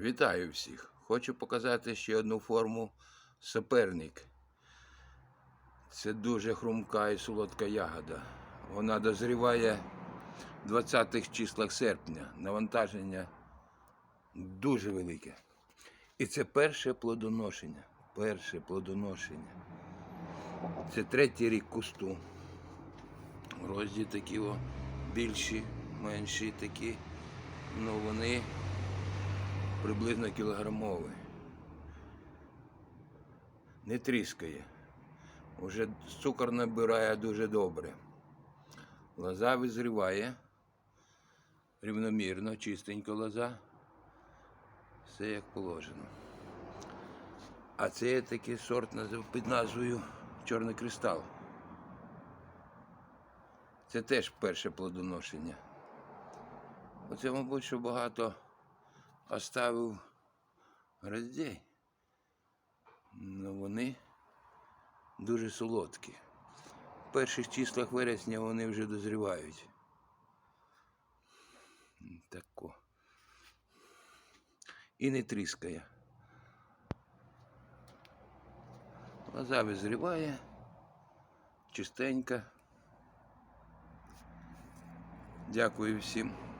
Вітаю всіх! Хочу показати ще одну форму соперник. Це дуже хрумка і солодка ягода. Вона дозріває в 20-х числах серпня. Навантаження дуже велике. І це перше плодоношення. Перше плодоношення. Це третій рік кусту. Розді такі о, більші, менші такі. Ну вони приблизно кілограмовий. Не тріскає. Уже цукор набирає дуже добре. Лоза визріває рівномірно, чистенько лоза. Все як положено. А це є такий сорт під назвою Чорний кристал. Це теж перше плодоношення. Оце, мабуть, що багато оставив гроздей. Ну вони дуже солодкі. В перших числах вересня вони вже дозрівають. Тако. І не тріскає. Лоза визріває, чистенька. Дякую всім.